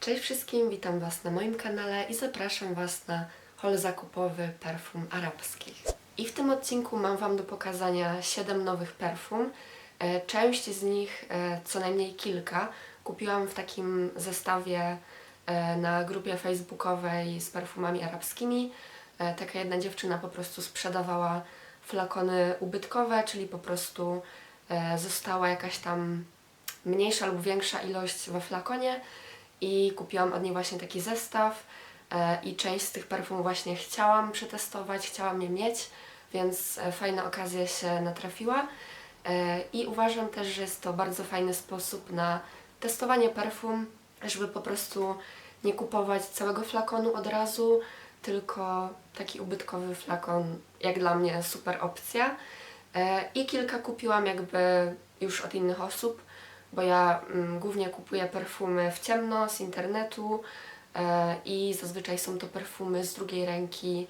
Cześć wszystkim, witam Was na moim kanale i zapraszam Was na haul zakupowy perfum arabskich. I w tym odcinku mam Wam do pokazania 7 nowych perfum. E, Część z nich, e, co najmniej kilka, kupiłam w takim zestawie e, na grupie facebookowej z perfumami arabskimi. Taka jedna dziewczyna po prostu sprzedawała flakony ubytkowe, czyli po prostu została jakaś tam mniejsza lub większa ilość we flakonie i kupiłam od niej właśnie taki zestaw e, i część z tych perfum właśnie chciałam przetestować, chciałam je mieć, więc e, fajna okazja się natrafiła E, i uważam też, że jest to bardzo fajny sposób na testowanie perfum, żeby po prostu nie kupować całego flakonu od razu, tylko taki ubytkowy flakon, jak dla mnie super opcja. I kilka kupiłam jakby już od innych osób, bo ja mm, głównie kupuję perfumy w ciemno z internetu e, i zazwyczaj są to perfumy z drugiej ręki.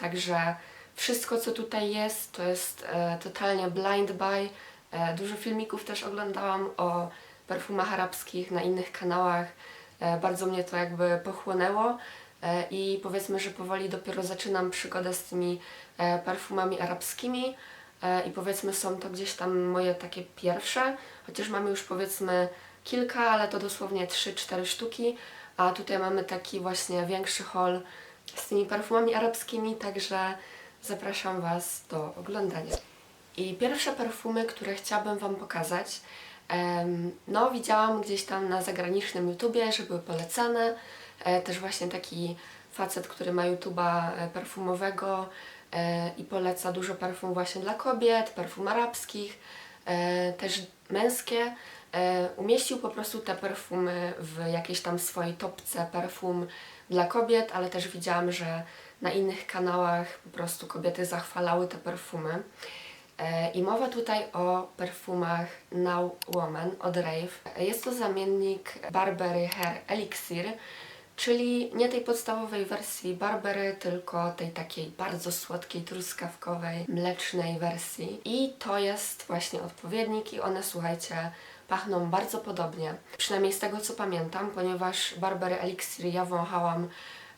Także wszystko, co tutaj jest, to jest e, totalnie blind buy. E, dużo filmików też oglądałam o perfumach arabskich na innych kanałach. Bardzo mnie to jakby pochłonęło i powiedzmy, że powoli dopiero zaczynam przygodę z tymi perfumami arabskimi. E, i powiedzmy są to gdzieś tam moje takie pierwsze, chociaż mamy już powiedzmy kilka, ale to dosłownie 3-4 sztuki, a tutaj mamy taki właśnie większy haul z tymi perfumami arabskimi, także zapraszam Was do oglądania. I pierwsze perfumy, które chciałabym Wam pokazać, no widziałam gdzieś tam na zagranicznym YouTubie, że były polecane, e, też właśnie taki facet, który ma YouTuba e, perfumowego i poleca dużo perfum właśnie dla kobiet, perfum arabskich, e, też męskie. E, umieścił po prostu te perfumy w jakiejś tam swojej topce perfum dla kobiet, ale też widziałam, że na innych kanałach po prostu kobiety zachwalały te perfumy. E, I mowa tutaj o perfumach Now Woman od Rave. Jest to zamiennik Barbery Hair Elixir, czyli nie tej podstawowej wersji Barbery, tylko tej takiej bardzo słodkiej, truskawkowej, mlecznej wersji. I to jest właśnie odpowiednik i one, słuchajcie, pachną bardzo podobnie. Przynajmniej z tego co pamiętam, ponieważ Barbery Elixir ja wąchałam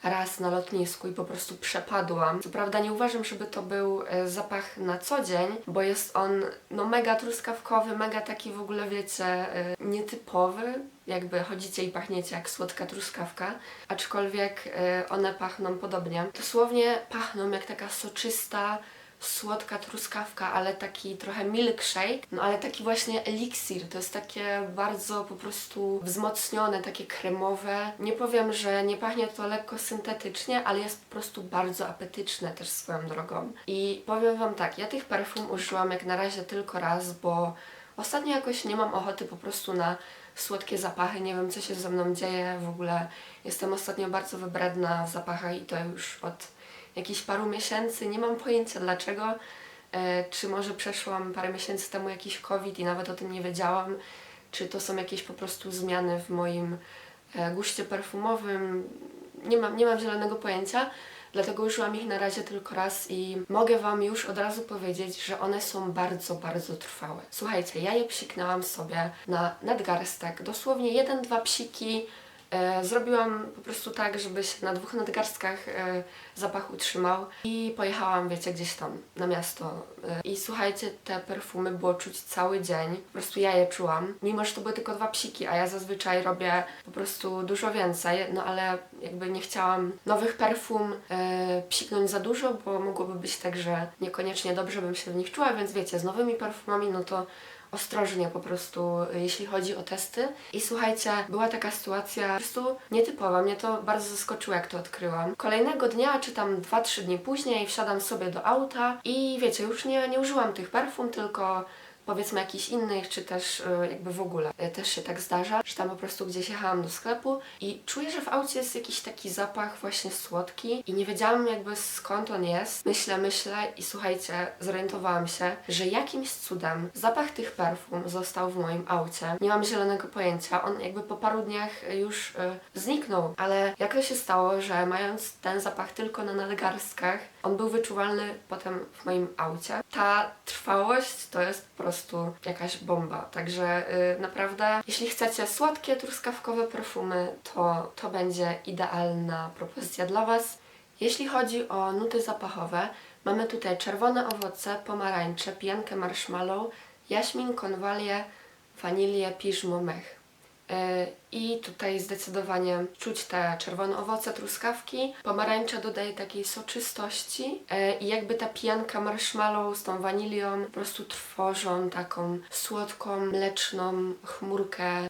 raz na lotnisku i po prostu przepadłam. Co prawda nie uważam, żeby to był e, zapach na co dzień, bo jest on no mega truskawkowy, mega taki w ogóle wiecie, e, nietypowy. Jakby chodzicie i pachniecie jak słodka truskawka, aczkolwiek e, one pachną podobnie. Dosłownie pachną jak taka soczysta, słodka truskawka, ale taki trochę milkshake, no ale taki właśnie eliksir, to jest takie bardzo po prostu wzmocnione, takie kremowe. Nie powiem, że nie pachnie to lekko syntetycznie, ale jest po prostu bardzo apetyczne też swoją drogą. I powiem Wam tak, ja tych perfum użyłam jak na razie tylko raz, bo ostatnio jakoś nie mam ochoty po prostu na słodkie zapachy, nie wiem co się ze mną dzieje, w ogóle jestem ostatnio bardzo wybredna w zapachach i to już od jakichś paru miesięcy, nie mam pojęcia dlaczego, e, czy może przeszłam parę miesięcy temu jakiś COVID i nawet o tym nie wiedziałam, czy to są jakieś po prostu zmiany w moim e, guście perfumowym, nie mam, nie mam zielonego pojęcia, dlatego użyłam ich na razie tylko raz i mogę Wam już od razu powiedzieć, że one są bardzo, bardzo trwałe. Słuchajcie, ja je psiknęłam sobie na nadgarstek, dosłownie jeden, dwa psiki, zrobiłam po prostu tak, żeby się na dwóch nadgarstkach e, zapach utrzymał i pojechałam, wiecie, gdzieś tam na miasto. E, I słuchajcie, te perfumy było czuć cały dzień. Po prostu ja je czułam, mimo że to były tylko dwa psiki, a ja zazwyczaj robię po prostu dużo więcej, no ale jakby nie chciałam nowych perfum e, psiknąć za dużo, bo mogłoby być tak, że niekoniecznie dobrze bym się w nich czuła, więc wiecie, z nowymi perfumami, no to ostrożnie po prostu, jeśli chodzi o testy. I słuchajcie, była taka sytuacja po prostu nietypowa. Mnie to bardzo zaskoczyło, jak to odkryłam. Kolejnego dnia, czy tam 2-3 dni później, wsiadam sobie do auta i wiecie, już nie, nie użyłam tych perfum, tylko powiedzmy jakichś innych, czy też y, jakby w ogóle. Y, Też się tak zdarza, że tam po prostu gdzieś jechałam do sklepu i czuję, że w aucie jest jakiś taki zapach właśnie słodki i nie wiedziałam jakby skąd on jest. Myślę, myślę i słuchajcie, zorientowałam się, że jakimś cudem zapach tych perfum został w moim aucie. Nie mam zielonego pojęcia, on jakby po paru dniach już y, zniknął, ale jak to się stało, że mając ten zapach tylko na nadgarstkach, on był wyczuwalny potem w moim aucie. Ta trwałość to jest po prostu prostu jakaś bomba. Także y, naprawdę, jeśli chcecie słodkie, truskawkowe perfumy, to to będzie idealna propozycja dla Was. Jeśli chodzi o nuty zapachowe, mamy tutaj czerwone owoce, pomarańcze, pijankę marshmallow, jaśmin, konwalię, wanilię, piżmo, mech. Yy, I tutaj zdecydowanie czuć te czerwone owoce, truskawki. Pomarańcza dodaje takiej soczystości yy, i jakby ta pijanka marshmallow z tą wanilią po prostu tworzą taką słodką, mleczną chmurkę, yy,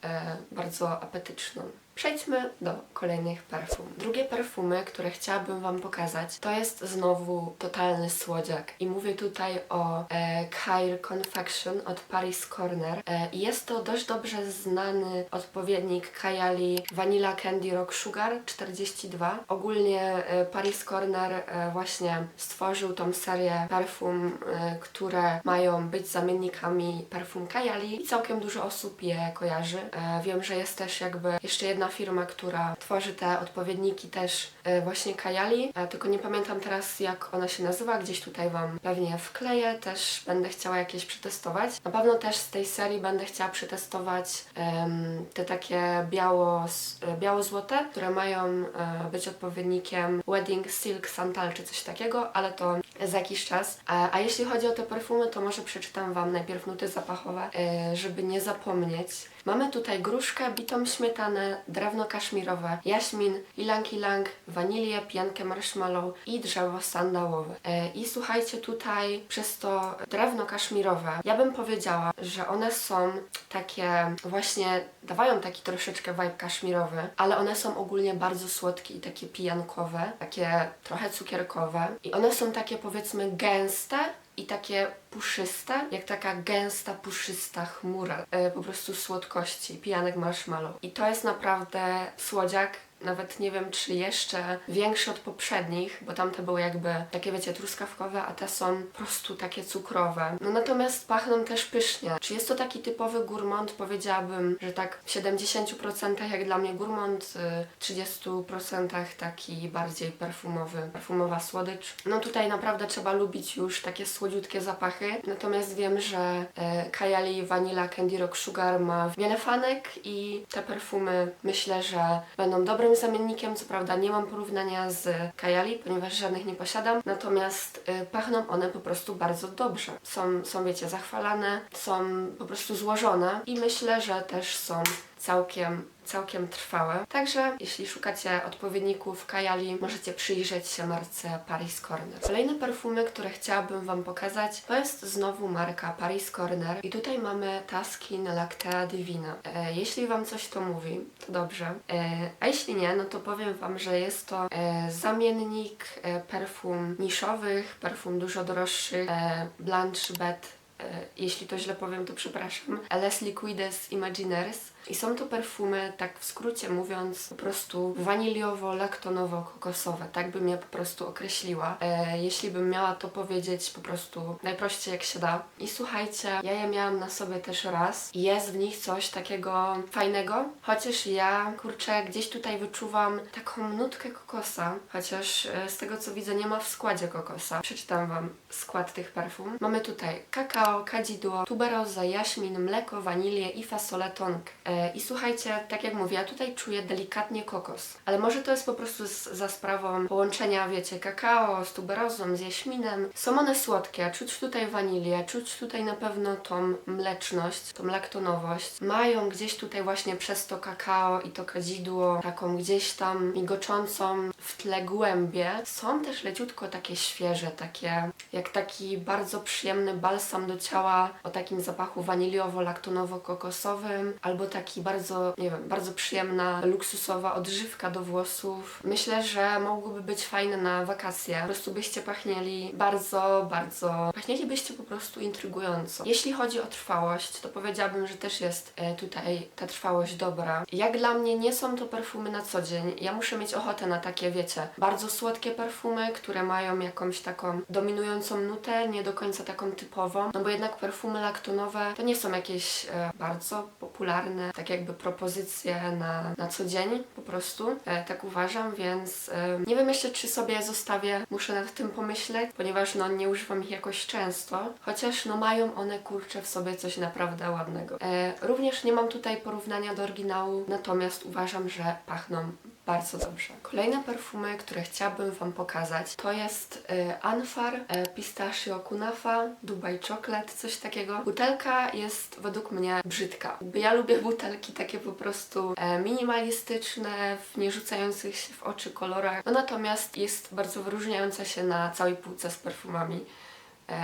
bardzo apetyczną. Przejdźmy do kolejnych perfum. Drugie perfumy, które chciałabym Wam pokazać, to jest znowu totalny słodziak. I mówię tutaj o e, Confection od Paris Corner. E, jest to dość dobrze znany odpowiednik Kayali Vanilla Candy Rock Sugar 42. Ogólnie e, Paris Corner e, właśnie stworzył tą serię perfum, e, które mają być zamiennikami perfum Kayali i całkiem dużo osób je kojarzy. E, wiem, że jest też jakby jeszcze jedna firma, która tworzy te odpowiedniki też e, właśnie Kayali, e, tylko nie pamiętam teraz jak ona się nazywa, gdzieś tutaj Wam pewnie wkleję, też będę chciała jakieś przetestować. Na pewno też z tej serii będę chciała przetestować em, te takie biało, e, biało-złote, które mają e, być odpowiednikiem Wedding Silk Santal czy coś takiego, ale to za jakiś czas. A, a jeśli chodzi o te perfumy, to może przeczytam Wam najpierw nuty zapachowe, żeby nie zapomnieć. Mamy tutaj gruszkę, bitą śmietanę, drewno kaszmirowe, jaśmin, ilang-ilang, wanilię, piankę marshmallow i drzewo sandałowe. E, I słuchajcie, tutaj przez to drewno kaszmirowe, ja bym powiedziała, że one są takie właśnie, dawają taki troszeczkę vibe kaszmirowy, ale one są ogólnie bardzo słodkie i takie pijankowe, takie trochę cukierkowe i one są takie powiedzmy gęste, i takie puszyste, jak taka gęsta, puszysta chmura, e, po prostu słodkości, pijanek marshmallow. I to jest naprawdę słodziak, nawet nie wiem, czy jeszcze większy od poprzednich, bo tamte były jakby takie, wiecie, truskawkowe, a te są po prostu takie cukrowe. No natomiast pachną też pysznie. Czy jest to taki typowy gourmand? Powiedziałabym, że tak w 70% jak dla mnie gourmand, y, 30% taki bardziej perfumowy, perfumowa słodycz. No tutaj naprawdę trzeba lubić już takie słodziutkie zapachy, natomiast wiem, że e, Kayali Vanilla Candy Rock Sugar ma wiele fanek i te perfumy myślę, że będą dobrym zamiennikiem. Co prawda nie mam porównania z Kayali, ponieważ żadnych nie posiadam, natomiast y, pachną one po prostu bardzo dobrze. Są, są wiecie, zachwalane, są po prostu złożone i myślę, że też są całkiem, całkiem trwałe. Także jeśli szukacie odpowiedników Kayali, możecie przyjrzeć się marce Paris Corner. Kolejne perfumy, które chciałabym Wam pokazać, to jest znowu marka Paris Corner i tutaj mamy Taskin Lactea Divina. E, jeśli Wam coś to mówi, to dobrze. E, a jeśli nie, no to powiem Wam, że jest to e, zamiennik e, perfum niszowych, perfum dużo droższych, e, Blanche Bed e, jeśli to źle powiem, to przepraszam. Les Liquides Imaginaires. I są to perfumy, tak w skrócie mówiąc, po prostu waniliowo-laktonowo-kokosowe. Tak bym je po prostu określiła. E, jeśli bym miała to powiedzieć po prostu najprościej jak się da. I słuchajcie, ja je miałam na sobie też raz. Jest w nich coś takiego fajnego. Chociaż ja, kurczę, gdzieś tutaj wyczuwam taką nutkę kokosa. Chociaż e, z tego co widzę, nie ma w składzie kokosa. Przeczytam Wam skład tych perfum. Mamy tutaj kakao, kadzidło, tuberoza, jaśmin, mleko, wanilię i fasolę tonk. E, I słuchajcie, tak jak mówię, ja tutaj czuję delikatnie kokos. Ale może to jest po prostu z, za sprawą połączenia, wiecie, kakao z tuberozą, z jaśminem. Są one słodkie, czuć tutaj wanilię, czuć tutaj na pewno tą mleczność, tą laktonowość. Mają gdzieś tutaj właśnie przez to kakao i to kadzidło taką gdzieś tam migoczącą w tle głębię. Są też leciutko takie świeże, takie jak taki bardzo przyjemny balsam do ciała o takim zapachu waniliowo-laktonowo-kokosowym albo taki bardzo, nie wiem, bardzo przyjemna, luksusowa odżywka do włosów. Myślę, że mogłoby być fajne na wakacje. Po prostu byście pachnieli bardzo, bardzo... Pachnielibyście po prostu intrygująco. Jeśli chodzi o trwałość, to powiedziałabym, że też jest e, tutaj ta trwałość dobra. Jak dla mnie nie są to perfumy na co dzień. Ja muszę mieć ochotę na takie, wiecie, bardzo słodkie perfumy, które mają jakąś taką dominującą nutę, nie do końca taką typową, no bo jednak perfumy laktonowe to nie są jakieś e, bardzo popularne, tak jakby propozycje na, na co dzień po prostu, e, tak uważam, więc e, nie wiem jeszcze, czy sobie zostawię, muszę nad tym pomyśleć, ponieważ no nie używam ich jakoś często, chociaż no mają one kurczę w sobie coś naprawdę ładnego. E, również nie mam tutaj porównania do oryginału, natomiast uważam, że pachną bardzo dobrze. Kolejne perfumy, które chciałabym Wam pokazać, to jest e, Anfar, e, Pistachio Kunafa, Dubai Chocolate, coś takiego. Butelka jest według mnie brzydka. Ja lubię butelki takie po prostu e, minimalistyczne, w nie rzucających się w oczy kolorach, no natomiast jest bardzo wyróżniająca się na całej półce z perfumami.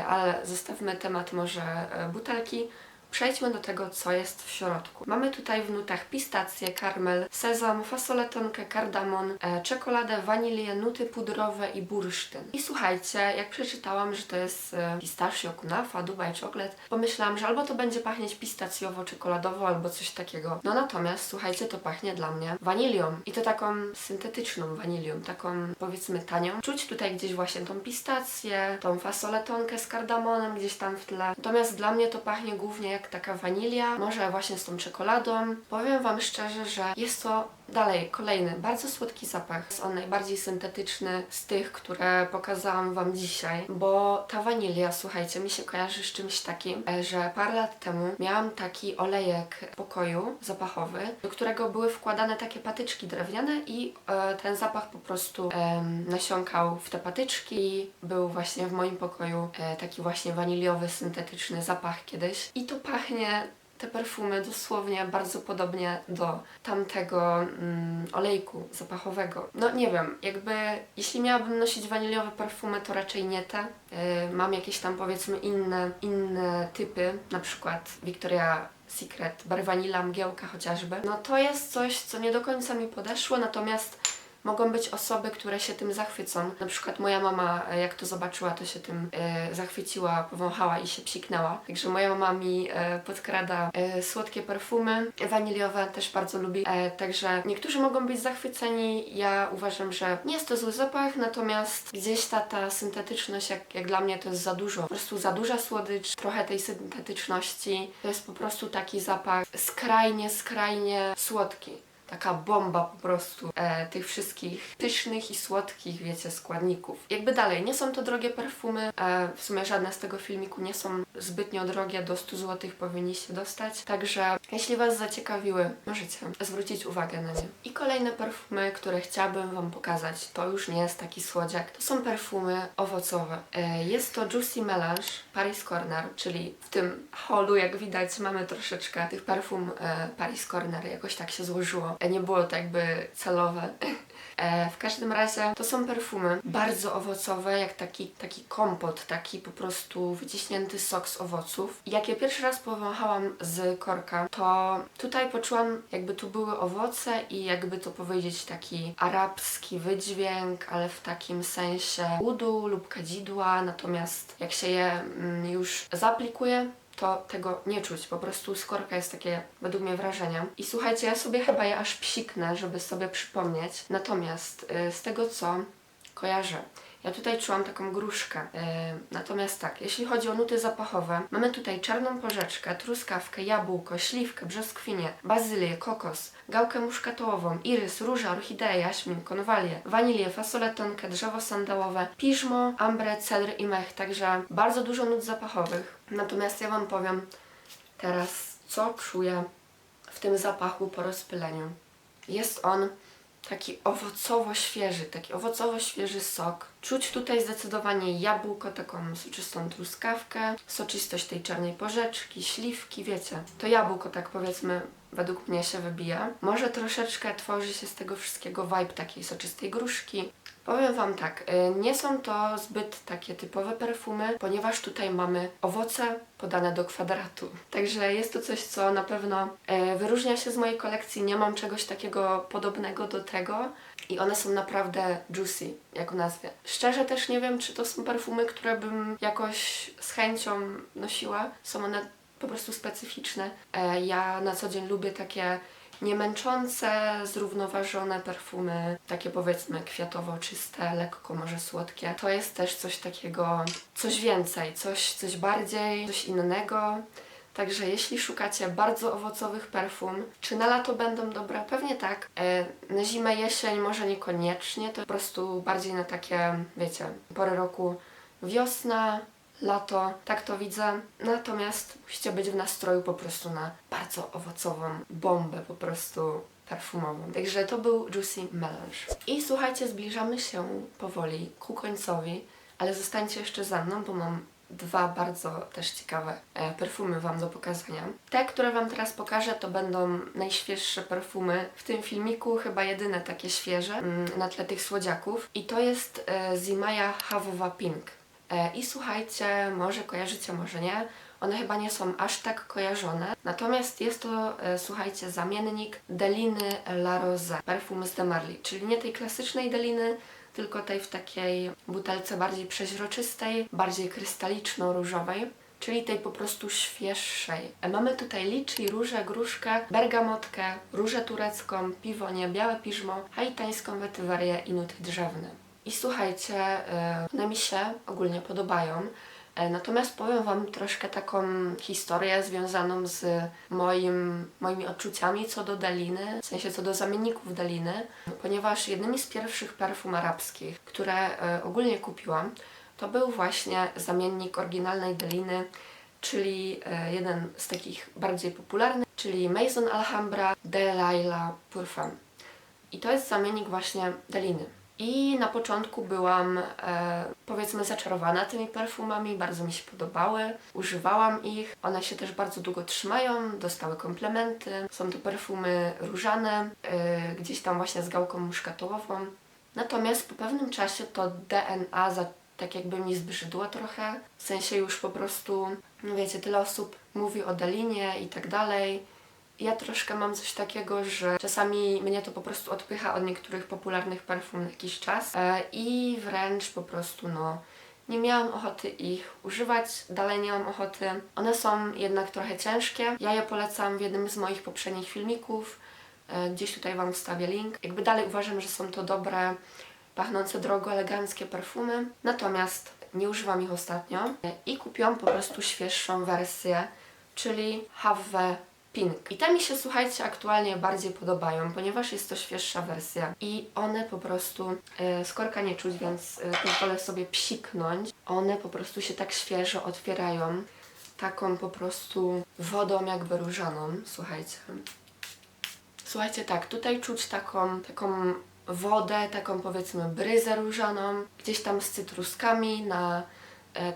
Ale zostawmy temat może butelki. Przejdźmy do tego, co jest w środku. Mamy tutaj w nutach pistację, karmel, sezam, fasoletonkę, kardamon, e, czekoladę, wanilię, nuty pudrowe i bursztyn. I słuchajcie, jak przeczytałam, że to jest e, pistachio, kunafa, Dubai Chocolate, pomyślałam, że albo to będzie pachnieć pistacjowo-czekoladowo, albo coś takiego. No natomiast, słuchajcie, to pachnie dla mnie wanilią. I to taką syntetyczną wanilią, taką powiedzmy tanią. Czuć tutaj gdzieś właśnie tą pistację, tą fasoletonkę z kardamonem gdzieś tam w tle. Natomiast dla mnie to pachnie głównie jak taka wanilia, może właśnie z tą czekoladą. Powiem Wam szczerze, że jest to dalej kolejny bardzo słodki zapach. Jest on najbardziej syntetyczny z tych, które pokazałam Wam dzisiaj, bo ta wanilia, słuchajcie, mi się kojarzy z czymś takim, e, że parę lat temu miałam taki olejek pokoju zapachowy, do którego były wkładane takie patyczki drewniane i e, ten zapach po prostu em, nasiąkał w te patyczki. Był właśnie w moim pokoju e, taki właśnie waniliowy, syntetyczny zapach kiedyś i to pachnie te perfumy dosłownie bardzo podobnie do tamtego mm, olejku zapachowego. No nie wiem, jakby jeśli miałabym nosić waniliowe perfumy, to raczej nie te. Yy, mam jakieś tam powiedzmy inne, inne typy, na przykład Victoria Secret, bar vanilla, mgiełka chociażby. No to jest coś, co nie do końca mi podeszło, natomiast Mogą być osoby, które się tym zachwycą. Na przykład moja mama, e, jak to zobaczyła, to się tym e, zachwyciła, powąchała i się psiknęła. Także moja mama mi e, podkrada e, słodkie perfumy. Waniliowe też bardzo lubi. E, także niektórzy mogą być zachwyceni. Ja uważam, że nie jest to zły zapach, natomiast gdzieś ta, ta syntetyczność, jak, jak dla mnie, to jest za dużo. Po prostu za duża słodycz, trochę tej syntetyczności. To jest po prostu taki zapach skrajnie, skrajnie słodki taka bomba po prostu e, tych wszystkich pysznych i słodkich, wiecie, składników. Jakby dalej, nie są to drogie perfumy, e, w sumie żadne z tego filmiku nie są zbytnio drogie, do 100 zł powinniście dostać, także jeśli Was zaciekawiły, możecie zwrócić uwagę na nie. I kolejne perfumy, które chciałabym Wam pokazać, to już nie jest taki słodziak, to są perfumy owocowe. E, jest to Juicy Melange Paris Corner, czyli w tym holu, jak widać, mamy troszeczkę tych perfum e, Paris Corner, jakoś tak się złożyło. E, nie było to jakby celowe. E, w każdym razie to są perfumy bardzo owocowe, jak taki, taki kompot, taki po prostu wyciśnięty sok z owoców. Jak je pierwszy raz powąchałam z korka, to tutaj poczułam jakby tu były owoce i jakby to powiedzieć taki arabski wydźwięk, ale w takim sensie udu lub kadzidła, natomiast jak się je mm, już zaaplikuje, to tego nie czuć. Po prostu skorka jest takie, według mnie, wrażenie. I słuchajcie, ja sobie chyba je aż psiknę, żeby sobie przypomnieć. Natomiast y, z tego, co kojarzę, ja tutaj czułam taką gruszkę. Yy, natomiast tak, jeśli chodzi o nuty zapachowe, mamy tutaj czarną porzeczkę, truskawkę, jabłko, śliwkę, brzoskwinię, bazylię, kokos, gałkę muszkatołową, irys, róża, orchideę, jaśmin, konwalię, wanilię, fasoletonkę, drzewo sandałowe, piżmo, ambrę, cedr i mech. Także bardzo dużo nut zapachowych. Natomiast ja Wam powiem teraz, co czuję w tym zapachu po rozpyleniu. Jest on taki owocowo-świeży, taki owocowo-świeży sok. Czuć tutaj zdecydowanie jabłko, taką soczystą truskawkę, soczystość tej czarnej porzeczki, śliwki, wiecie. To jabłko tak powiedzmy według mnie się wybija. Może troszeczkę tworzy się z tego wszystkiego vibe takiej soczystej gruszki. Powiem Wam tak, y, nie są to zbyt takie typowe perfumy, ponieważ tutaj mamy owoce podane do kwadratu. Także jest to coś, co na pewno y, wyróżnia się z mojej kolekcji. Nie mam czegoś takiego podobnego do tego i one są naprawdę juicy, jak w nazwie. Szczerze też nie wiem, czy to są perfumy, które bym jakoś z chęcią nosiła. Są one po prostu specyficzne. E, Ja na co dzień lubię takie niemęczące, zrównoważone perfumy, takie powiedzmy kwiatowo czyste, lekko może słodkie. To jest też coś takiego, coś więcej, coś, coś bardziej, coś innego. Także jeśli szukacie bardzo owocowych perfum, czy na lato będą dobre? Pewnie tak. E, na zimę, jesień może niekoniecznie, to po prostu bardziej na takie, wiecie, pory roku wiosna, lato, tak to widzę. Natomiast musicie być w nastroju po prostu na bardzo owocową bombę po prostu perfumową. Także to był Juicy Melange. I słuchajcie, zbliżamy się powoli ku końcowi, ale zostańcie jeszcze ze mną, bo mam dwa bardzo też ciekawe e, perfumy Wam do pokazania. Te, które Wam teraz pokażę, to będą najświeższe perfumy w tym filmiku, chyba jedyne takie świeże mm, na tle tych słodziaków. I to jest e, Zimaya Hawowa Pink. E, I słuchajcie, może kojarzycie, może nie. One chyba nie są aż tak kojarzone. Natomiast jest to, e, słuchajcie, zamiennik Deliny La Rose, perfum z De Marly, czyli nie tej klasycznej Deliny, tylko tej w takiej butelce bardziej przeźroczystej, bardziej krystaliczno-różowej, czyli tej po prostu świeższej. E, Mamy tutaj liczy, różę, gruszkę, bergamotkę, różę turecką, piwonie, białe piżmo, haitańską wetywerię i nuty drzewne. I słuchajcie, e, one mi się ogólnie podobają. E, Natomiast powiem Wam troszkę taką historię związaną z moim, moimi odczuciami co do Deliny, w sensie co do zamienników Deliny, ponieważ jednymi z pierwszych perfum arabskich, które e, ogólnie kupiłam, to był właśnie zamiennik oryginalnej Deliny, czyli e, jeden z takich bardziej popularnych, czyli Maison Alhambra de Laila Parfum. I to jest zamiennik właśnie Deliny. I na początku byłam, e, powiedzmy, zaczarowana tymi perfumami, bardzo mi się podobały, używałam ich. One się też bardzo długo trzymają, dostały komplementy. Są to perfumy różane, e, gdzieś tam właśnie z gałką muszkatołową. Natomiast po pewnym czasie to DNA za, tak jakby mi zbrzydło trochę. W sensie już po prostu, no wiecie, tyle osób mówi o Delinie i tak dalej. Ja troszkę mam coś takiego, że czasami mnie to po prostu odpycha od niektórych popularnych perfum na jakiś czas e, i wręcz po prostu no nie miałam ochoty ich używać, dalej nie mam ochoty. One są jednak trochę ciężkie. Ja je polecam w jednym z moich poprzednich filmików. E, Gdzieś tutaj Wam wstawię link. Jakby dalej uważam, że są to dobre, pachnące drogo, eleganckie perfumy. Natomiast nie używam ich ostatnio e, i kupiłam po prostu świeższą wersję, czyli Have Pink. I te mi się, słuchajcie, aktualnie bardziej podobają, ponieważ jest to świeższa wersja i one po prostu, e, skorka nie czuć, więc e, pozwolę sobie psiknąć. One po prostu się tak świeżo otwierają, taką po prostu wodą jakby różaną, słuchajcie. Słuchajcie, tak, tutaj czuć taką, taką wodę, taką powiedzmy bryzę różaną, gdzieś tam z cytruskami na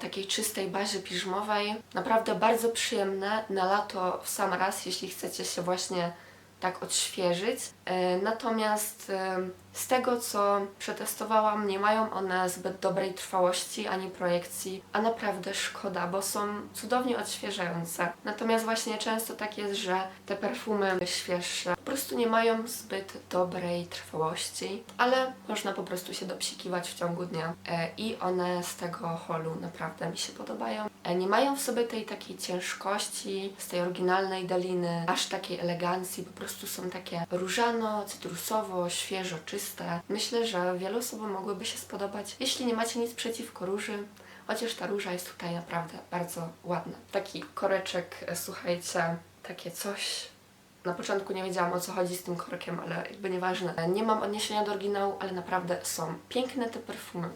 takiej czystej bazie piżmowej. Naprawdę bardzo przyjemne na lato w sam raz, jeśli chcecie się właśnie tak odświeżyć. E, natomiast e, z tego, co przetestowałam, nie mają one zbyt dobrej trwałości ani projekcji, a naprawdę szkoda, bo są cudownie odświeżające. Natomiast właśnie często tak jest, że te perfumy świeższe po prostu nie mają zbyt dobrej trwałości, ale można po prostu się dopsikiwać w ciągu dnia e, i one z tego holu naprawdę mi się podobają. Nie mają w sobie tej takiej ciężkości z tej oryginalnej Daliny, aż takiej elegancji, po prostu są takie cytrusowo, świeżo, czyste. Myślę, że wielu osobom mogłyby się spodobać. Jeśli nie macie nic przeciwko róży, chociaż ta róża jest tutaj naprawdę bardzo ładna. Taki koreczek, e, słuchajcie, takie coś. Na początku nie wiedziałam o co chodzi z tym korkiem, ale jakby nieważne. E, Nie mam odniesienia do oryginału, ale naprawdę są piękne te perfumy.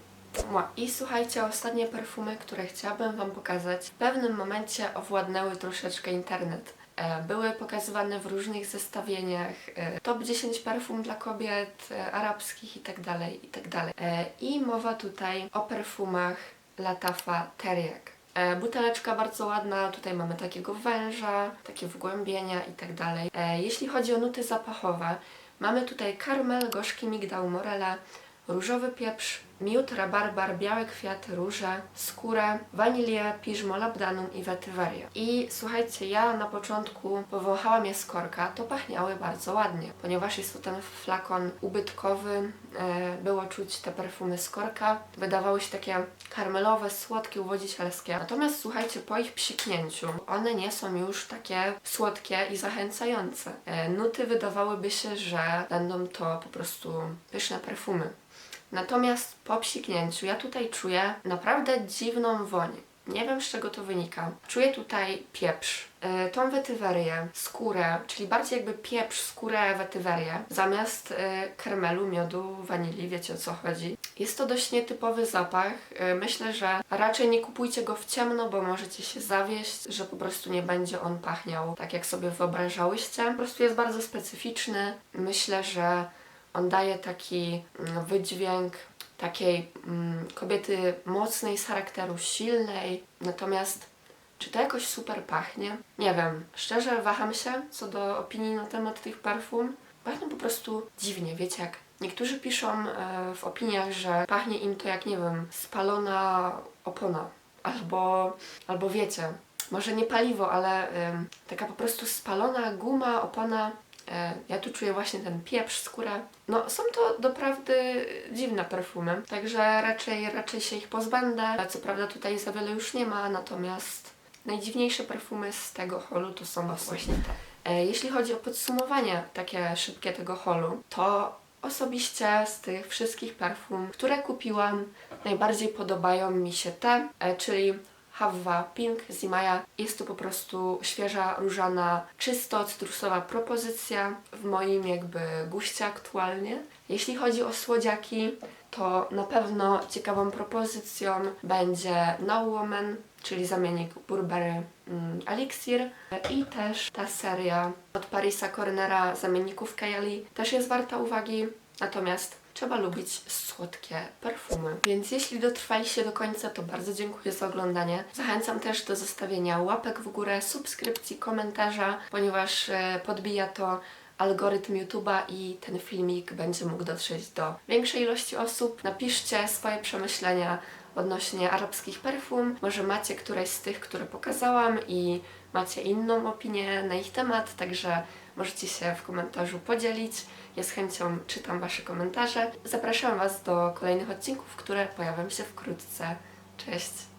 I słuchajcie, ostatnie perfumy, które chciałabym Wam pokazać, w pewnym momencie owładnęły troszeczkę internet. E, Były pokazywane w różnych zestawieniach, e, top 10 perfum dla kobiet, e, arabskich itd., itd. E, I mowa tutaj o perfumach Latafa Teriak. Buteleczka bardzo ładna, tutaj mamy takiego węża, takie wgłębienia itd. E, Jeśli chodzi o nuty zapachowe, mamy tutaj karmel, gorzki migdał, morele, różowy pieprz, miód, rabarbar, białe kwiaty, róże, skórę, wanilię, piżmo, labdanum i wetyweria. I słuchajcie, ja na początku powąchałam je z korka, to pachniały bardzo ładnie, ponieważ jest to ten flakon ubytkowy, e, było czuć te perfumy z korka, wydawały się takie karmelowe, słodkie, uwodzicielskie. Natomiast słuchajcie, po ich psiknięciu, one nie są już takie słodkie i zachęcające. E, nuty wydawałyby się, że będą to po prostu pyszne perfumy. Natomiast po psiknięciu ja tutaj czuję naprawdę dziwną woń. Nie wiem z czego to wynika. Czuję tutaj pieprz, yy, tą wetywerię, skórę, czyli bardziej jakby pieprz, skórę, wetywerię, zamiast yy, karmelu, miodu, wanilii, wiecie o co chodzi. Jest to dość nietypowy zapach. Yy, myślę, że raczej nie kupujcie go w ciemno, bo możecie się zawieść, że po prostu nie będzie on pachniał tak jak sobie wyobrażałyście. Po prostu jest bardzo specyficzny. Myślę, że on daje taki mm, wydźwięk takiej mm, kobiety mocnej z charakteru, silnej. Natomiast czy to jakoś super pachnie? Nie wiem. Szczerze waham się co do opinii na temat tych perfum. Pachną po prostu dziwnie, wiecie jak Niektórzy piszą e, w opiniach, że pachnie im to jak, nie wiem, spalona opona. Albo, albo wiecie, może nie paliwo, ale taka po prostu spalona guma, opona. E, ja tu czuję właśnie ten pieprz, skórę. No, są to doprawdy dziwne perfumy, także raczej, raczej się ich pozbędę. Co prawda tutaj za wiele już nie ma, natomiast najdziwniejsze perfumy z tego holu to są właśnie te. E, Jeśli chodzi o podsumowanie takie szybkie tego holu, to osobiście z tych wszystkich perfum, które kupiłam, najbardziej podobają mi się te, e, czyli Havva Pink z. Jest to po prostu świeża, różana, czysto cytrusowa propozycja w moim jakby guście aktualnie. Jeśli chodzi o słodziaki, to na pewno ciekawą propozycją będzie No Woman, czyli zamiennik Burberry mm, Elixir i też ta seria od Parisa Cornera zamienników Kayali też jest warta uwagi, natomiast trzeba lubić słodkie perfumy. Więc jeśli dotrwaliście do końca, to bardzo dziękuję za oglądanie. Zachęcam też do zostawienia łapek w górę, subskrypcji, komentarza, ponieważ e, podbija to algorytm YouTube'a i ten filmik będzie mógł dotrzeć do większej ilości osób. Napiszcie swoje przemyślenia odnośnie arabskich perfum. Może macie któreś z tych, które pokazałam i macie inną opinię na ich temat, także możecie się w komentarzu podzielić. Ja z chęcią czytam Wasze komentarze. Zapraszam Was do kolejnych odcinków, które pojawią się wkrótce. Cześć!